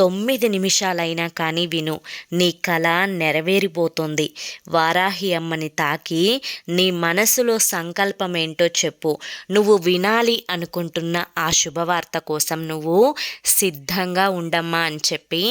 తొమ్మిది నిమిషాలైనా కానీ విను నీ కళ నెరవేరిపోతుంది. వారాహి అమ్మని తాకి నీ మనసులో సంకల్పం ఏంటో చెప్పు. నువ్వు వినాలి అనుకుంటున్న ఆ శుభవార్త కోసం నువ్వు సిద్ధంగా ఉండమ్మా అని చెప్పి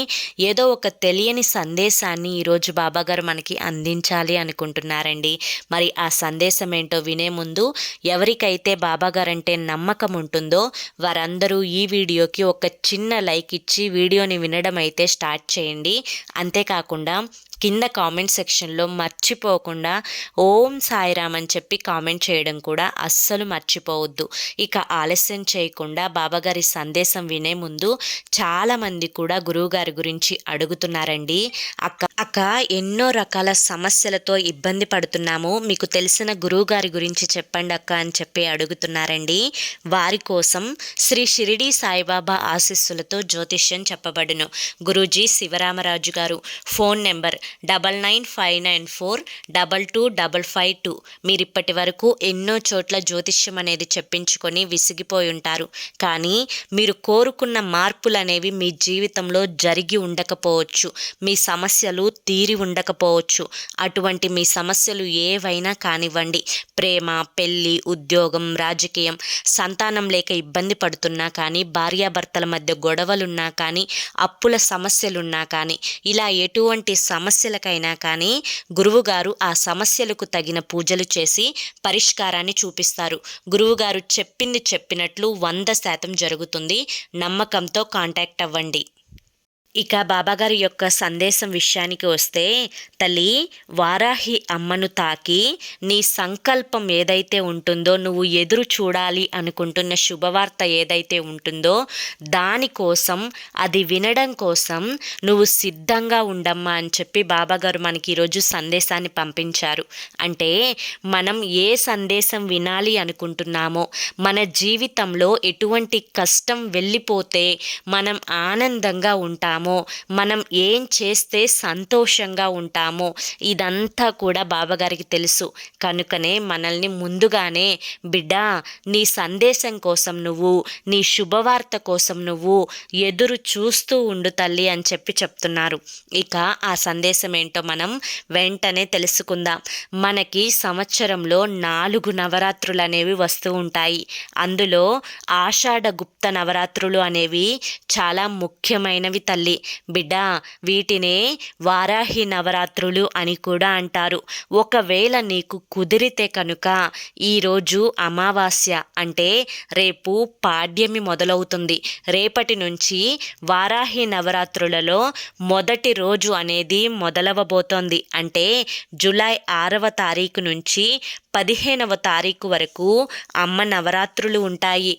ఏదో ఒక తెలియని సందేశాన్ని ఈరోజు బాబాగారు మనకి అందించాలి అనుకుంటున్నారండి. మరి ఆ సందేశం ఏంటో వినే ముందు ఎవరికైతే బాబాగారంటే నమ్మకం ఉంటుందో వారందరూ ఈ వీడియోకి ఒక చిన్న లైక్ ఇచ్చి వీడియోని వినడం అయితే స్టార్ట్ చేయండి. అంతేకాకుండా కింద కామెంట్ సెక్షన్లో మర్చిపోకుండా ఓం సాయిరామ్ అని చెప్పి కామెంట్ చేయడం కూడా అస్సలు మర్చిపోవద్దు. ఇక ఆలస్యం చేయకుండా బాబాగారి సందేశం వినే ముందు చాలామంది కూడా గురువుగారి గురించి అడుగుతున్నారండి. అక్క అక్క ఎన్నో రకాల సమస్యలతో ఇబ్బంది పడుతున్నాము. మీకు తెలిసిన గురువుగారి గురించి చెప్పండి అక్క అని చెప్పి అడుగుతున్నారండి. వారి కోసం శ్రీ షిరిడి సాయిబాబా ఆశీస్సులతో జ్యోతిష్యం చెప్పబడును. గురూజీ శివరామరాజు గారు phone number double nine five nine four double two double five two. మీరు ఇప్పటి వరకు ఎన్నో చోట్ల జ్యోతిష్యం అనేది చెప్పించుకొని విసిగిపోయి ఉంటారు కానీ మీరు కోరుకున్న మార్పులు అనేవి మీ జీవితంలో జరిగి ఉండకపోవచ్చు. మీ సమస్యలు తీరి ఉండకపోవచ్చు. అటువంటి మీ సమస్యలు ఏవైనా కానివ్వండి. ప్రేమ పెళ్ళి ఉద్యోగం రాజకీయం సంతానం లేక ఇబ్బంది పడుతున్నా కానీ భార్యాభర్తల మధ్య గొడవలున్నా కానీ అప్పుల సమస్యలున్నా కానీ ఇలా ఎటువంటి సమస్య సమస్యలకైనా కానీ గురువుగారు ఆ సమస్యలకు తగిన పూజలు చేసి పరిష్కారాన్ని చూపిస్తారు. గురువుగారు చెప్పింది చెప్పినట్లు వంద శాతం జరుగుతుంది. నమ్మకంతో కాంటాక్ట్ అవ్వండి. ఇక బాబాగారి యొక్క సందేశం విషయానికి వస్తే తల్లి వారాహి అమ్మను తాకి నీ సంకల్పం ఏదైతే ఉంటుందో నువ్వు ఎదురు చూడాలి అనుకుంటున్న శుభవార్త ఏదైతే ఉంటుందో దానికోసం అది వినడం కోసం నువ్వు సిద్ధంగా ఉండమ్మా అని చెప్పి బాబాగారు మనకి ఈరోజు సందేశాన్ని పంపించారు. అంటే మనం ఏ సందేశం వినాలి అనుకుంటున్నామో మన జీవితంలో ఎటువంటి కష్టం వెళ్ళిపోతే మనం ఆనందంగా ఉంటాం మనం ఏం చేస్తే సంతోషంగా ఉంటామో. ఇదంతా కూడా బాబాగారికి తెలుసు. కనుకనే మనల్ని ముందుగానే బిడ్డ నీ సందేశం కోసం నువ్వు నీ శుభవార్త కోసం నువ్వు ఎదురు చూస్తూ ఉండు తల్లి అని చెప్పి చెప్తున్నారు. ఇక ఆ సందేశం ఏంటో మనం వెంటనే తెలుసుకుందాం. మనకి సంవత్సరంలో నాలుగు నవరాత్రులు అనేవి వస్తూ ఉంటాయి. అందులో ఆషాఢ గుప్త నవరాత్రులు అనేవి చాలా ముఖ్యమైనవి తల్లి. బిడ్డ వీటినే వారాహి నవరాత్రులు అని కూడా అంటారు. ఒకవేళ నీకు కుదిరితే కనుక ఈరోజు అమావాస్య అంటే రేపు పాడ్యమి మొదలవుతుంది. రేపటి నుంచి వారాహి నవరాత్రులలో మొదటి రోజు అనేది మొదలవబోతోంది. అంటే జూలై ఆరవ తారీఖు నుంచి పదిహేనవ తారీఖు వరకు అమ్మ నవరాత్రులు ఉంటాయి.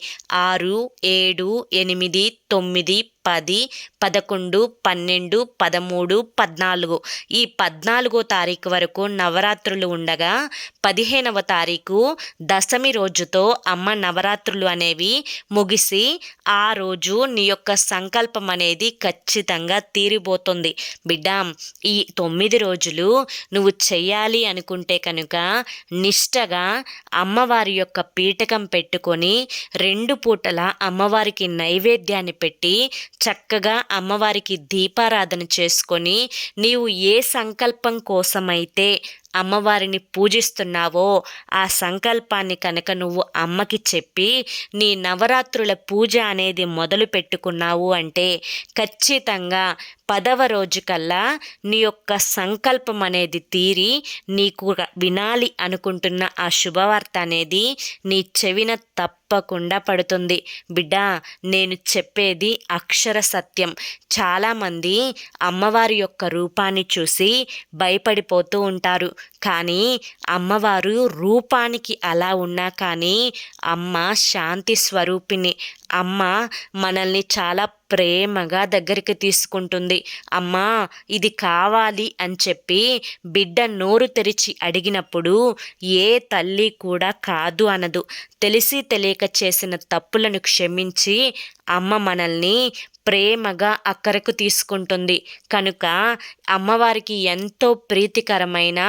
ఆరు ఏడు ఎనిమిది తొమ్మిది పది పదకొండు పన్నెండు పదమూడు పద్నాలుగు. ఈ పద్నాలుగో తారీఖు వరకు నవరాత్రులు ఉండగా పదిహేనవ తారీఖు దశమి రోజుతో అమ్మ నవరాత్రులు అనేవి ముగిసి ఆ రోజు నీ యొక్క సంకల్పం అనేది ఖచ్చితంగా తీరిపోతుంది. బిడ్డ ఈ తొమ్మిది రోజులు నువ్వు చెయ్యాలి అనుకుంటే కనుక నిష్ నిష్టగా అమ్మవారి యొక్క పీఠకం పెట్టుకొని రెండు పూటల అమ్మవారికి నైవేద్యాన్ని పెట్టి చక్కగా అమ్మవారికి దీపారాధన చేసుకొని నీవు ఏ సంకల్పం కోసమైతే అమ్మవారిని పూజిస్తున్నావో ఆ సంకల్పాన్ని కనుక నువ్వు అమ్మకి చెప్పి నీ నవరాత్రుల పూజ అనేది మొదలు పెట్టుకున్నావు అంటే ఖచ్చితంగా పదవ రోజు కల్లా నీ యొక్క సంకల్పం అనేది తీరి నీకు వినాలి అనుకుంటున్న ఆ శుభవార్త అనేది నీ చెవిన తప్పకుండా పడుతుంది. బిడ్డ నేను చెప్పేది అక్షర సత్యం. చాలామంది అమ్మవారి యొక్క రూపాన్ని చూసి భయపడిపోతూ ఉంటారు. కానీ అమ్మవారు రూపానికి అలా ఉన్నా కానీ అమ్మ శాంతి స్వరూపిణి. అమ్మ మనల్ని చాలా ప్రేమగా దగ్గరికి తీసుకుంటుంది. అమ్మా ఇది కావాలి అని చెప్పి బిడ్డ నోరు తెరిచి అడిగినప్పుడు ఏ తల్లి కూడా కాదు అనదు. తెలిసి తెలియక చేసిన తప్పులను క్షమించి అమ్మ మనల్ని ప్రేమగా అక్కరకు తీసుకుంటుంది. కనుక అమ్మవారికి ఎంతో ప్రీతికరమైన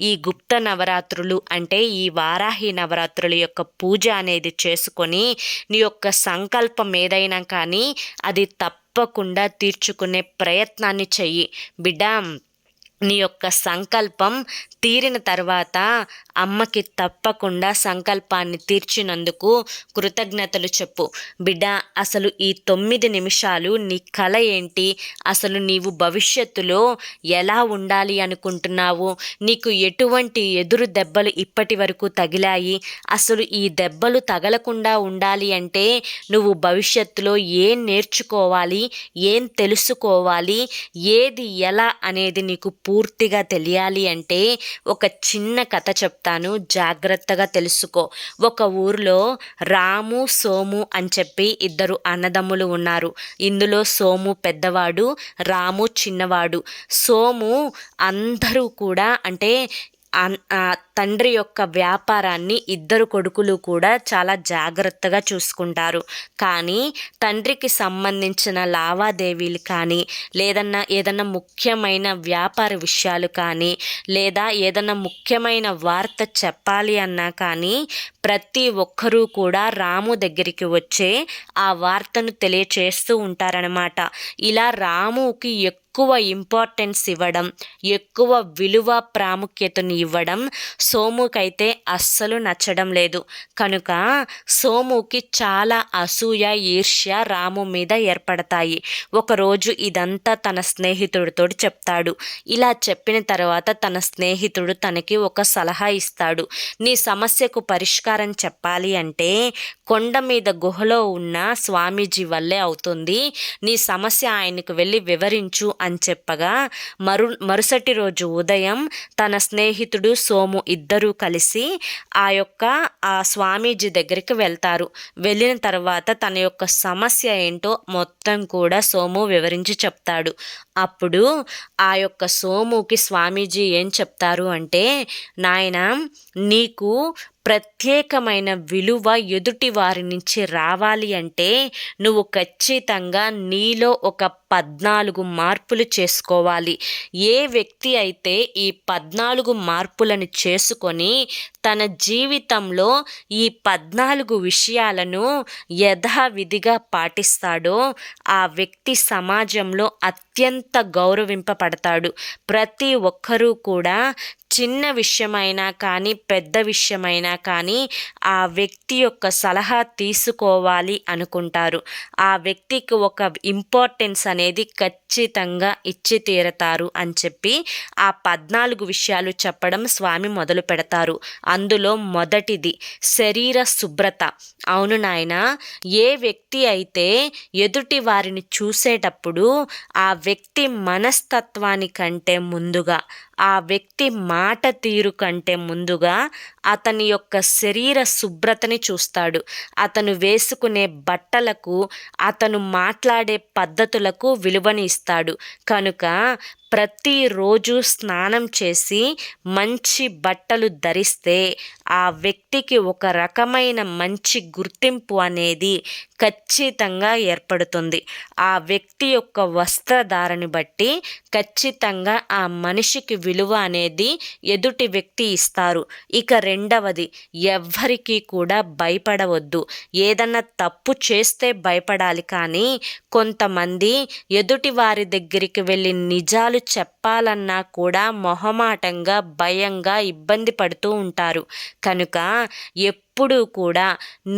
ఈ గుప్త నవరాత్రులు అంటే ఈ వారాహి నవరాత్రుల యొక్క పూజ అనేది చేసుకొని నీ యొక్క సంకల్పం ఏదైనా కానీ అది తప్పకుండా తీర్చుకునే ప్రయత్నాన్ని చెయ్యి. బిడ్డ నీ యొక్క సంకల్పం తీరిన తర్వాత అమ్మకి తప్పకుండా సంకల్పాన్ని తీర్చినందుకు కృతజ్ఞతలు చెప్పు. బిడ్డ అసలు ఈ తొమ్మిది నిమిషాలు నీ కళ ఏంటి? అసలు నీవు భవిష్యత్తులో ఎలా ఉండాలి అనుకుంటున్నావు? నీకు ఎటువంటి ఎదురు దెబ్బలు ఇప్పటి వరకు తగిలాయి? అసలు ఈ దెబ్బలు తగలకుండా ఉండాలి అంటే నువ్వు భవిష్యత్తులో ఏం నేర్చుకోవాలి? ఏం తెలుసుకోవాలి? ఏది ఎలా అనేది నీకు పూర్తిగా తెలియాలి అంటే ఒక చిన్న కథ చెప్తాను. జాగ్రత్తగా తెలుసుకో. ఒక ఊరిలో రాము సోము అని చెప్పి ఇద్దరు అన్నదమ్ములు ఉన్నారు. ఇందులో సోము పెద్దవాడు రాము చిన్నవాడు. సోము అందరూ కూడా అంటే తండ్రి యొక్క వ్యాపారాన్ని ఇద్దరు కొడుకులు కూడా చాలా జాగ్రత్తగా చూసుకుంటారు. కానీ తండ్రికి సంబంధించిన లావాదేవీలు కానీ లేదన్నా ఏదన్నా ముఖ్యమైన వ్యాపార విషయాలు కానీ లేదా ఏదన్నా ముఖ్యమైన వార్త చెప్పాలి అన్నా కానీ ప్రతి ఒక్కరూ కూడా రాము దగ్గరికి వచ్చే ఆ వార్తను తెలియచేస్తూ ఉంటారనమాట ఇలా రాముకి ఎక్కువ ఎక్కువ ఇంపార్టెన్స్ ఇవ్వడం ఎక్కువ విలువ ప్రాముఖ్యతను ఇవ్వడం సోముకైతే అస్సలు నచ్చడం లేదు. కనుక సోముకి చాలా అసూయ ఈర్ష్య రాము మీద ఏర్పడతాయి. ఒకరోజు ఇదంతా తన స్నేహితుడితో చెప్తాడు. ఇలా చెప్పిన తర్వాత తన స్నేహితుడు తనకి ఒక సలహా ఇస్తాడు. నీ సమస్యకు పరిష్కారం చెప్పాలి అంటే కొండ మీద గుహలో ఉన్న స్వామీజీ వల్లే అవుతుంది. నీ సమస్య ఆయనకు వెళ్ళి వివరించు అని అని చెప్పగా మరు మరుసటి రోజు ఉదయం తన స్నేహితుడు సోము ఇద్దరూ కలిసి ఆ యొక్క ఆ స్వామీజీ దగ్గరికి వెళ్తారు. వెళ్ళిన తర్వాత తన యొక్క సమస్య ఏంటో మొత్తం కూడా సోము వివరించి చెప్తాడు. అప్పుడు ఆ యొక్క సోముకి స్వామీజీ ఏం చెప్తారు అంటే నాయన నీకు ప్రత్యేకమైన విలువ ఎదుటి వారి నుంచి రావాలి అంటే నువ్వు ఖచ్చితంగా నీలో ఒక పద్నాలుగు మార్పులు చేసుకోవాలి. ఏ వ్యక్తి అయితే ఈ పద్నాలుగు మార్పులను చేసుకొని తన జీవితంలో ఈ పద్నాలుగు విషయాలను యథావిధిగా పాటిస్తాడో ఆ వ్యక్తి సమాజంలో అత్యంత గౌరవింపబడతాడు. ప్రతి ఒక్కరూ కూడా చిన్న విషయమైనా కానీ పెద్ద విషయమైనా కానీ ఆ వ్యక్తి యొక్క సలహా తీసుకోవాలి అనుకుంటారు. ఆ వ్యక్తికి ఒక ఇంపార్టెన్స్ అనేది ఖచ్చితంగా ఇచ్చి తీరతారు అని చెప్పి ఆ పద్నాలుగు విషయాలు చెప్పడం స్వామి మొదలు పెడతారు. అందులో మొదటిది శరీర శుభ్రత. అవును నాయన ఏ వ్యక్తి అయితే ఎదుటి వారిని చూసేటప్పుడు ఆ వ్యక్తి మనస్తత్వానికంటే ముందుగా ఆ వ్యక్తి మాట తీరు కంటే ముందుగా అతని యొక్క శరీర శుభ్రతని చూస్తాడు. అతను వేసుకునే బట్టలకు అతను మాట్లాడే పద్ధతులకు విలువని ఇస్తాడు. కనుక ప్రతిరోజు స్నానం చేసి మంచి బట్టలు ధరిస్తే ఆ వ్యక్తికి ఒక రకమైన మంచి గుర్తింపు అనేది ఖచ్చితంగా ఏర్పడుతుంది. ఆ వ్యక్తి యొక్క వస్త్రధారని బట్టి ఖచ్చితంగా ఆ మనిషికి విలువ అనేది ఎదుటి వ్యక్తి ఇస్తారు. ఇక రెండవది ఎవ్వరికీ కూడా భయపడవద్దు. ఏదన్నా తప్పు చేస్తే భయపడాలి కానీ కొంతమంది ఎదుటి వారి దగ్గరికి వెళ్ళి నిజాలు చెప్పాలన్నా కూడా మొహమాటంగా భయంగా ఇబ్బంది పడుతూ ఉంటారు. కనుక ఎప్పుడూ కూడా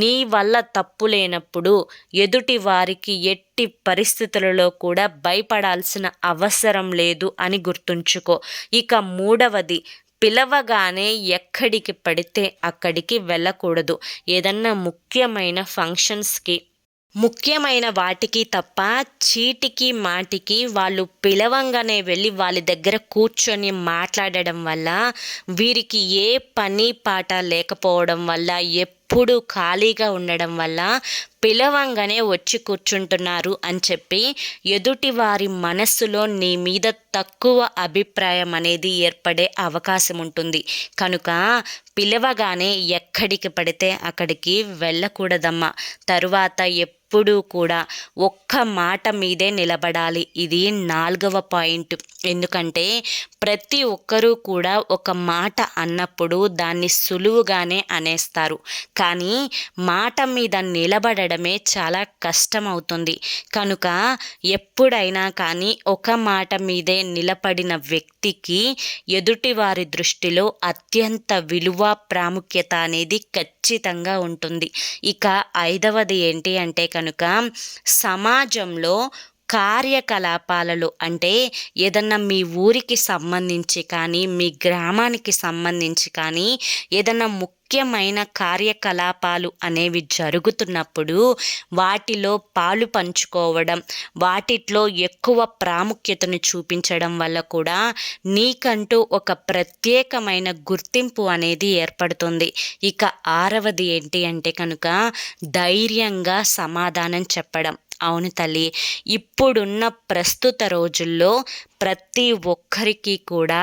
నీ వల్ల తప్పు లేనప్పుడు ఎదుటి వారికి ఎట్టి పరిస్థితులలో కూడా భయపడాల్సిన అవసరం లేదు అని గుర్తుంచుకో. ఇక మూడవది పిలవగానే ఎక్కడికి పడితే అక్కడికి వెళ్ళకూడదు. ఏదన్నా ముఖ్యమైన ఫంక్షన్స్కి ముఖ్యమైన వాటికి తప్ప చీటికి మాటికి వాళ్ళు పిలవంగానే వెళ్ళి వాళ్ళ దగ్గర కూర్చొని మాట్లాడడం వల్ల వీరికి ఏ పని పాట లేకపోవడం వల్ల ఎప్పుడు ఖాళీగా ఉండడం వల్ల పిలవంగానే వచ్చి కూర్చుంటున్నారు అని చెప్పి ఎదుటి వారి మనస్సులో నీ మీద తక్కువ అభిప్రాయం అనేది ఏర్పడే అవకాశం ఉంటుంది. కనుక పిలవగానే ఎక్కడికి పడితే అక్కడికి వెళ్ళకూడదమ్మా. తరువాత ఎప్పుడు కూడా ఒక్క మాట మీదే నిలబడాలి. ఇది నాలుగవ పాయింట్. ఎందుకంటే ప్రతి ఒక్కరూ కూడా ఒక మాట అన్నప్పుడు దాన్ని సులువుగానే అనేస్తారు. కానీ మాట మీద నిలబడడమే చాలా కష్టం అవుతుంది కనుక ఎప్పుడైనా కానీ ఒక మాట మీదే నిలబడిన వ్యక్తికి ఎదుటి వారి దృష్టిలో అత్యంత విలువ ప్రాముఖ్యత అనేది ఖచ్చితంగా ఉంటుంది. ఇక ఐదవది ఏంటి అంటే కనుక సమాజంలో కార్యకలాపాలలో అంటే ఏదన్నా మీ ఊరికి సంబంధించి కానీ మీ గ్రామానికి సంబంధించి కానీ ఏదన్నా ముఖ్యమైన కార్యకలాపాలు అనేవి జరుగుతున్నప్పుడు వాటిలో పాలు పంచుకోవడం వాటిట్లో ఎక్కువ ప్రాముఖ్యతను చూపించడం వల్ల కూడా నీకంటూ ఒక ప్రత్యేకమైన గుర్తింపు అనేది ఏర్పడుతుంది. ఇక ఆరవది ఏంటి అంటే కనుక ధైర్యంగా సమాధానం చెప్పడం. అవును తల్లి. ఇప్పుడున్న ప్రస్తుత రోజుల్లో ప్రతి ఒక్కరికి కూడా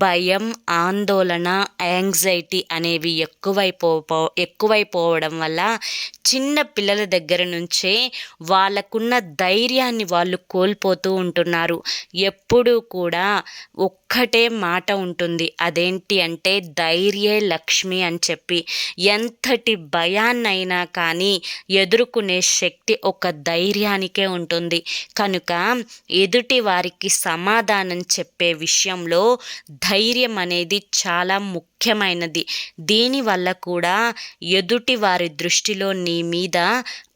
భయం ఆందోళన యాంగ్జైటీ అనేవి ఎక్కువైపో ఎక్కువైపోవడం వల్ల చిన్న పిల్లల దగ్గర నుంచే వాళ్ళకున్న ధైర్యాన్ని వాళ్ళు కోల్పోతూ ఉంటున్నారు. ఎప్పుడూ కూడా ఒక్కటే మాట ఉంటుంది. అదేంటి అంటే ధైర్యే లక్ష్మి అని చెప్పి. ఎంతటి భయాన్నైనా కానీ ఎదుర్కొనే శక్తి ఒక ధైర్యానికే ఉంటుంది. కనుక ఎదుటి వారికి సమ సమాధానం చెప్పే విషయంలో ధైర్యం అనేది చాలా ముఖ్యమైనది. దీనివల్ల కూడా ఎదుటి వారి దృష్టిలో నీ మీద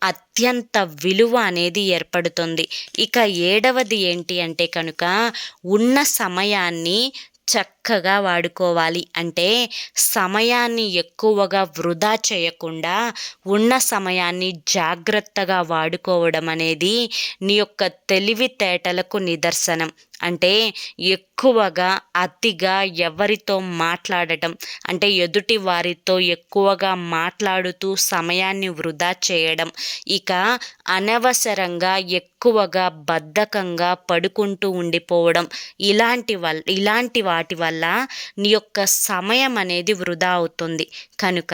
అత్యంత విలువ అనేది ఏర్పడుతుంది. ఇక ఏడవది ఏంటి అంటే కనుక ఉన్న సమయాన్ని చక్క చక్కగా వాడుకోవాలి. అంటే సమయాన్ని ఎక్కువగా వృధా చేయకుండా ఉన్న సమయాన్ని జాగ్రత్తగా వాడుకోవడం అనేది నీ యొక్క తెలివితేటలకు నిదర్శనం. అంటే ఎక్కువగా అతిగా ఎవరితో మాట్లాడటం. అంటే ఎదుటి వారితో ఎక్కువగా మాట్లాడుతూ సమయాన్ని వృధా చేయడం. ఇక అనవసరంగా ఎక్కువగా బద్ధకంగా పడుకుంటూ ఉండిపోవడం. ఇలాంటి వల్ ఇలాంటి వాటి వల్ల నీ యొక్క సమయం అనేది వృధా అవుతుంది. కనుక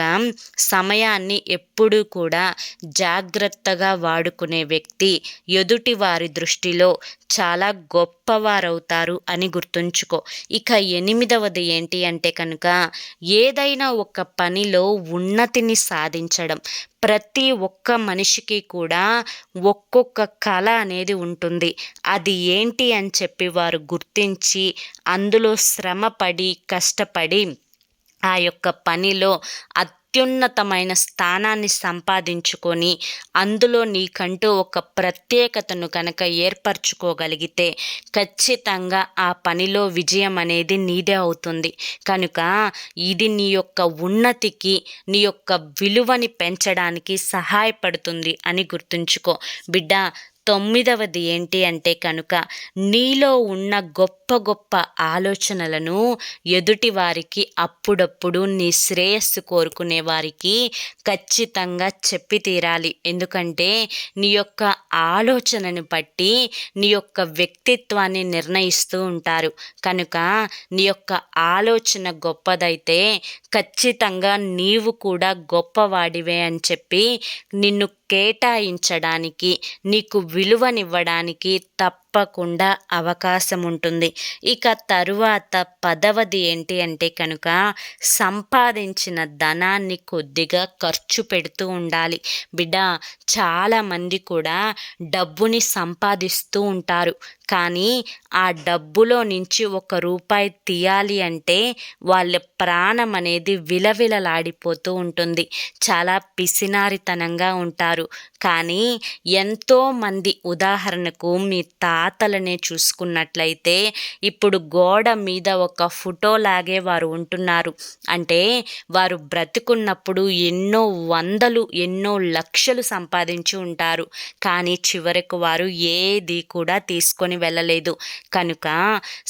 సమయాన్ని ఎప్పుడూ కూడా జాగ్రత్తగా వాడుకునే వ్యక్తి ఎదుటి వారి దృష్టిలో చాలా గొప్పవారవుతారు అని గుర్తుంచుకో. ఇక ఎనిమిదవది ఏంటి అంటే కనుక ఏదైనా ఒక పనిలో ఉన్నతిని సాధించడం. ప్రతి ఒక్క మనిషికి కూడా ఒక్కొక్క కళ అనేది ఉంటుంది. అది ఏంటి అని చెప్పి వారు గుర్తించి అందులో శ్రమపడి కష్టపడి ఆ యొక్క పనిలో అత్యున్నతమైన స్థానాన్ని సంపాదించుకొని అందులో నీకంటూ ఒక ప్రత్యేకతను కనుక ఏర్పరచుకోగలిగితే ఖచ్చితంగా ఆ పనిలో విజయం అనేది నీదే అవుతుంది. కనుక ఇది నీ యొక్క ఉన్నతికి నీ యొక్క విలువని పెంచడానికి సహాయపడుతుంది అని గుర్తుంచుకో. బిడ్డ తొమ్మిదవది ఏంటి అంటే కనుక నీలో ఉన్న గొప్ప గొప్ప ఆలోచనలను ఎదుటి వారికి అప్పుడప్పుడు నీ శ్రేయస్సు కోరుకునే వారికి ఖచ్చితంగా చెప్పి తీరాలి. ఎందుకంటే నీ యొక్క ఆలోచనను బట్టి నీ యొక్క వ్యక్తిత్వాన్ని నిర్ణయిస్తూ ఉంటారు. కనుక నీ యొక్క ఆలోచన గొప్పదైతే ఖచ్చితంగా నీవు కూడా గొప్పవాడివే అని చెప్పి నిన్ను కేటాయించడానికి నీకు విలువనివ్వడానికి తప్పకుండా అవకాశం ఉంటుంది ఇక తరువాత పదవది ఏంటి అంటే కనుక సంపాదించిన ధనాన్ని కొద్దిగా ఖర్చు పెడుతూ ఉండాలి. బిడ్డ చాలామంది కూడా డబ్బుని సంపాదిస్తూ ఉంటారు. కానీ ఆ డబ్బులో నుంచి ఒక రూపాయి తీయాలి అంటే వాళ్ళ ప్రాణం అనేది విలవిలలాడిపోతూ ఉంటుంది. చాలా పిసినారితనంగా ఉంటారు. కానీ ఎంతోమంది ఉదాహరణకు మీ పాతలనే చూసుకున్నట్లయితే ఇప్పుడు గోడ మీద ఒక ఫోటో లాగే వారు ఉంటున్నారు. అంటే వారు బ్రతుకున్నప్పుడు ఎన్నో వందలు ఎన్నో లక్షలు సంపాదించి ఉంటారు. కానీ చివరకు వారు ఏది కూడా తీసుకొని వెళ్ళలేదు. కనుక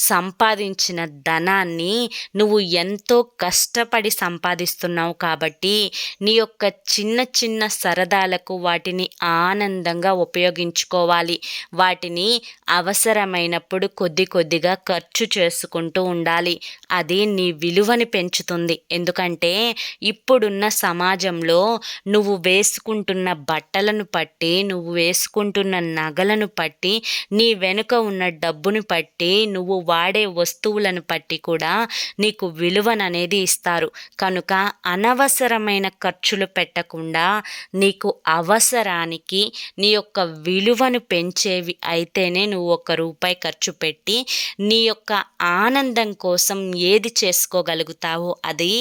సంపాదించిన ధనాన్ని నువ్వు ఎంతో కష్టపడి సంపాదిస్తున్నావు కాబట్టి నీ యొక్క చిన్న చిన్న సరదాలకు వాటిని ఆనందంగా ఉపయోగించుకోవాలి. వాటిని అవసరమైనప్పుడు కొద్ది కొద్దిగా ఖర్చు చేసుకుంటూ ఉండాలి. అది నీ విలువని పెంచుతుంది. ఎందుకంటే ఇప్పుడున్న సమాజంలో నువ్వు వేసుకుంటున్న బట్టలను పట్టి నువ్వు వేసుకుంటున్న నగలను పట్టి నీ వెనుక ఉన్న డబ్బును పట్టి నువ్వు వాడే వస్తువులను పట్టి కూడా నీకు విలువననేది ఇస్తారు. కనుక అనవసరమైన ఖర్చులు పెట్టకుండా నీకు అవసరానికి నీ యొక్క విలువను పెంచేవి అయితేనే నువ్వు ఒక రూపాయి ఖర్చు పెట్టి నీ యొక్క ఆనందం కోసం ఏది చేసుకోగలుగుతావో అది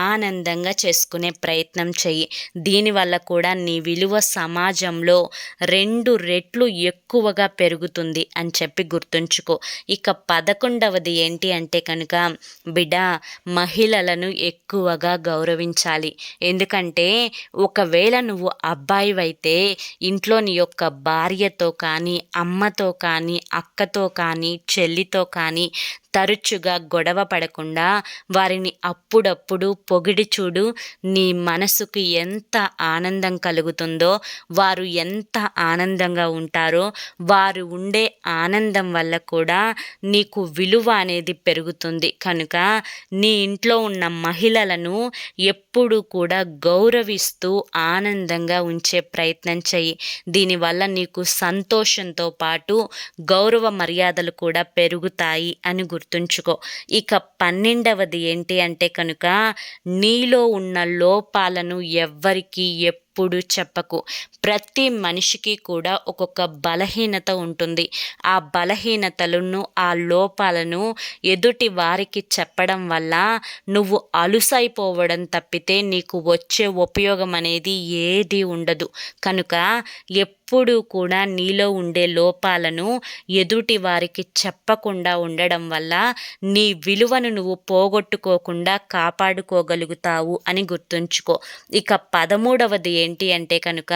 ఆనందంగా చేసుకునే ప్రయత్నం చెయ్యి. దీనివల్ల కూడా నీ విలువ సమాజంలో రెండు రెట్లు ఎక్కువగా పెరుగుతుంది అని చెప్పి గుర్తుంచుకో. ఇక పదకొండవది ఏంటి అంటే కనుక బిడ్డ మహిళలను ఎక్కువగా గౌరవించాలి. ఎందుకంటే ఒకవేళ నువ్వు అబ్బాయివైతే ఇంట్లో నీ యొక్క భార్యతో కానీ అమ్మతో కానీ అక్కతో కానీ చెల్లితో కానీ తరచుగా గొడవ పడకుండా వారిని అప్పుడప్పుడు పొగిడి చూడు. నీ మనసుకు ఎంత ఆనందం కలుగుతుందో వారు ఎంత ఆనందంగా ఉంటారో వారు ఉండే ఆనందం వల్ల కూడా నీకు విలువ అనేది పెరుగుతుంది. కనుక నీ ఇంట్లో ఉన్న మహిళలను ఎప్పుడు కూడా గౌరవిస్తూ ఆనందంగా ఉంచే ప్రయత్నం చెయ్యి. దీనివల్ల నీకు సంతోషంతో పాటు గౌరవ మర్యాదలు కూడా పెరుగుతాయి అని గుర్తు గుర్తుంచుకో. ఇక పన్నెండవది ఏంటి అంటే కనుక నీలో ఉన్న లోపాలను ఎవ్వరికి ఎప్పుడు చెప్పకు. ప్రతి మనిషికి కూడా ఒక్కొక్క బలహీనత ఉంటుంది. ఆ బలహీనతలను ఆ లోపాలను ఎదుటి వారికి చెప్పడం వల్ల నువ్వు అలుసైపోవడం తప్పితే నీకు వచ్చే ఉపయోగం అనేది ఏది ఉండదు. కనుక ఎప్పుడూ కూడా నీలో ఉండే లోపాలను ఎదుటి వారికి చెప్పకుండా ఉండడం వల్ల నీ విలువను నువ్వు పోగొట్టుకోకుండా కాపాడుకోగలుగుతావు అని గుర్తుంచుకో. ఇక పదమూడవది ఏంటి అంటే కనుక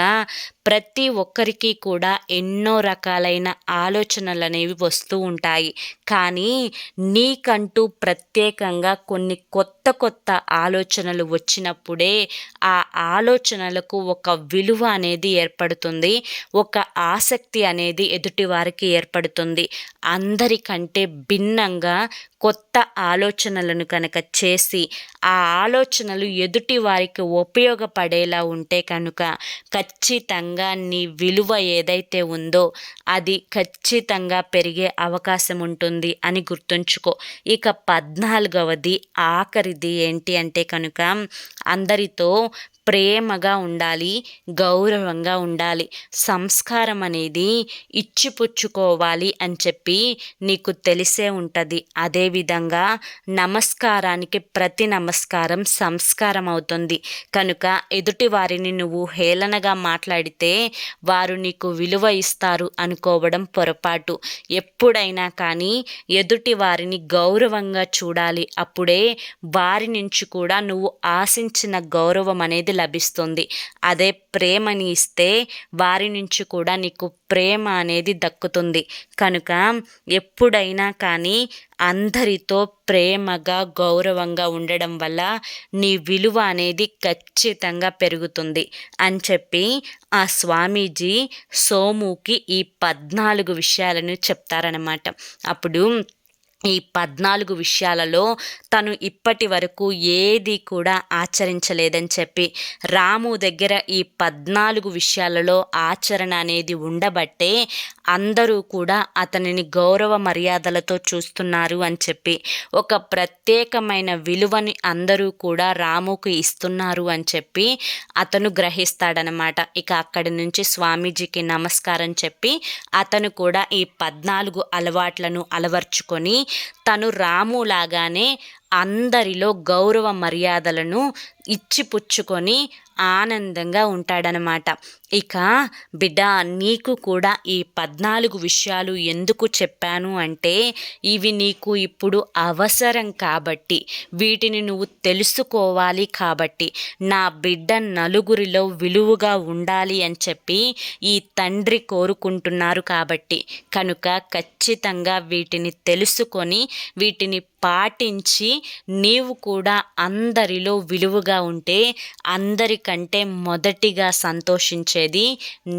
ప్రతి ఒక్కరికి కూడా ఎన్నో రకాలైన ఆలోచనలు అనేవి వస్తూ ఉంటాయి. కానీ నీకంటూ ప్రత్యేకంగా కొన్ని కొత్త కొత్త ఆలోచనలు వచ్చినప్పుడే ఆ ఆలోచనలకు ఒక విలువ అనేది ఏర్పడుతుంది. ఒక ఆసక్తి అనేది ఎదుటి వారికి ఏర్పడుతుంది. అందరికంటే భిన్నంగా కొత్త ఆలోచనలను కనుక చేసి ఆ ఆలోచనలు ఎదుటి వారికి ఉపయోగపడేలా ఉంటే కనుక ఖచ్చితంగా నీ విలువ ఏదైతే ఉందో అది ఖచ్చితంగా పెరిగే అవకాశం ఉంటుంది అని గుర్తుంచుకో. ఇక పద్నాలుగవది ఆఖరిది ఏంటి అంటే కనుక అందరితో ప్రేమగా ఉండాలి గౌరవంగా ఉండాలి. సంస్కారం అనేది ఇచ్చిపుచ్చుకోవాలి అని చెప్పి నీకు తెలిసే ఉంటుంది. అదేవిధంగా నమస్కారానికి ప్రతి నమస్కారం సంస్కారం అవుతుంది. కనుక ఎదుటి వారిని నువ్వు హేళనగా మాట్లాడితే వారు నీకు విలువ ఇస్తారు అనుకోవడం పొరపాటు. ఎప్పుడైనా కానీ ఎదుటి వారిని గౌరవంగా చూడాలి. అప్పుడే వారి నుంచి కూడా నువ్వు ఆశించిన గౌరవం అనేది లభిస్తుంది. అదే ప్రేమని ఇస్తే వారి నుంచి కూడా నీకు ప్రేమ అనేది దక్కుతుంది. కనుక ఎప్పుడైనా కానీ అందరితో ప్రేమగా గౌరవంగా ఉండడం వల్ల నీ విలువ అనేది ఖచ్చితంగా పెరుగుతుంది. అని చెప్పి ఆ స్వామీజీ సోముకి ఈ పద్నాలుగు విషయాలను చెప్తారనమాట అప్పుడు ఈ పద్నాలుగు విషయాలలో తను ఇప్పటి వరకు ఏది కూడా ఆచరించలేదని చెప్పి రాము దగ్గర ఈ పద్నాలుగు విషయాలలో ఆచరణ అనేది ఉండబట్టే అందరూ కూడా అతనిని గౌరవ మర్యాదలతో చూస్తున్నారు అని చెప్పి ఒక ప్రత్యేకమైన విలువని అందరూ కూడా రాముకు ఇస్తున్నారు అని చెప్పి అతను గ్రహిస్తాడనమాట ఇక అక్కడి నుంచి స్వామీజీకి నమస్కారం చెప్పి అతను కూడా ఈ పద్నాలుగు అలవాట్లను అలవర్చుకొని తను రాములాగానే అందరిలో గౌరవ మర్యాదలను ఇచ్చిపుచ్చుకొని ఆనందంగా ఉంటాడనమాట. ఇక బిడ్డ నీకు కూడా ఈ పద్నాలుగు విషయాలు ఎందుకు చెప్పాను అంటే ఇవి నీకు ఇప్పుడు అవసరం కాబట్టి వీటిని నువ్వు తెలుసుకోవాలి కాబట్టి నా బిడ్డ నలుగురిలో విలువగా ఉండాలి అని చెప్పి ఈ తండ్రి కోరుకుంటున్నారు కాబట్టి కనుక ఖచ్చితంగా వీటిని తెలుసుకొని వీటిని పాటించి నీవు కూడా అందరిలో విలువగా ఉంటే అందరికంటే మొదటిగా సంతోషించేది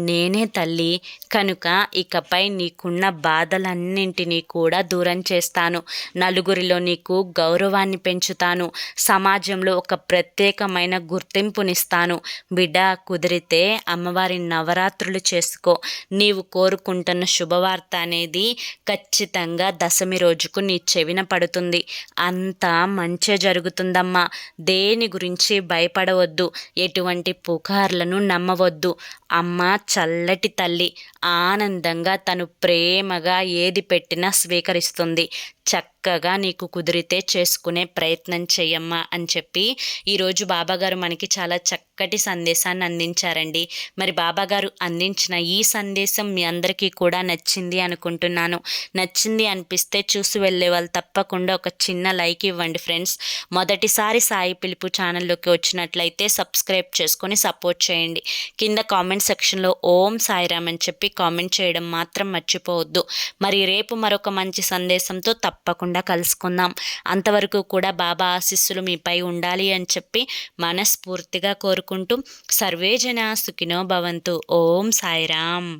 నేనే తల్లి. కనుక ఇకపై నీకున్న బాధలన్నింటినీ కూడా దూరం చేస్తాను. నలుగురిలో నీకు గౌరవాన్ని పెంచుతాను. సమాజంలో ఒక ప్రత్యేకమైన గుర్తింపునిస్తాను. బిడ్డ కుదిరితే అమ్మవారి నవరాత్రులు చేసుకో. నీవు కోరుకుంటున్న శుభవార్త అనేది ఖచ్చితంగా దశమి రోజుకు నీ చెవిన పడుతుంది. అంతా మంచి జరుగుతుందమ్మా. దేని గురించి భయపడవద్దు. ఎటువంటి పుకార్లను నమ్మవద్దు. అమ్మ చల్లటి తల్లి ఆనందంగా తను ప్రేమగా ఏది పెట్టినా స్వీకరిస్తుంది. చక్కగా నీకు కుదిరితే చేసుకునే ప్రయత్నం చెయ్యమ్మా అని చెప్పి ఈరోజు బాబాగారు మనకి చాలా చక్కటి సందేశాన్ని అందించారండి. మరి బాబాగారు అందించిన ఈ సందేశం మీ అందరికీ కూడా నచ్చింది అనుకుంటున్నాను. నచ్చింది అనిపిస్తే చూసి వెళ్ళే వాళ్ళు తప్పకుండా ఒక చిన్న లైక్ ఇవ్వండి ఫ్రెండ్స్. మొదటిసారి సాయి పిలుపు ఛానల్లోకి వచ్చినట్లయితే సబ్స్క్రైబ్ చేసుకొని సపోర్ట్ చేయండి. కింద కామెంట్ సెక్షన్లో ఓం సాయిరామ్ అని చెప్పి కామెంట్ చేయడం మాత్రం మర్చిపోవద్దు. మరి రేపు మరొక మంచి సందేశంతో తప్పకుండా కలుసుకుందాం. అంతవరకు కూడా బాబా ఆశీస్సులు మీపై ఉండాలి అని చెప్పి మనస్ఫూర్తిగా కోరుకుంటూ సర్వేజన సుఖినో భవంతు. ఓం సాయిరామ్.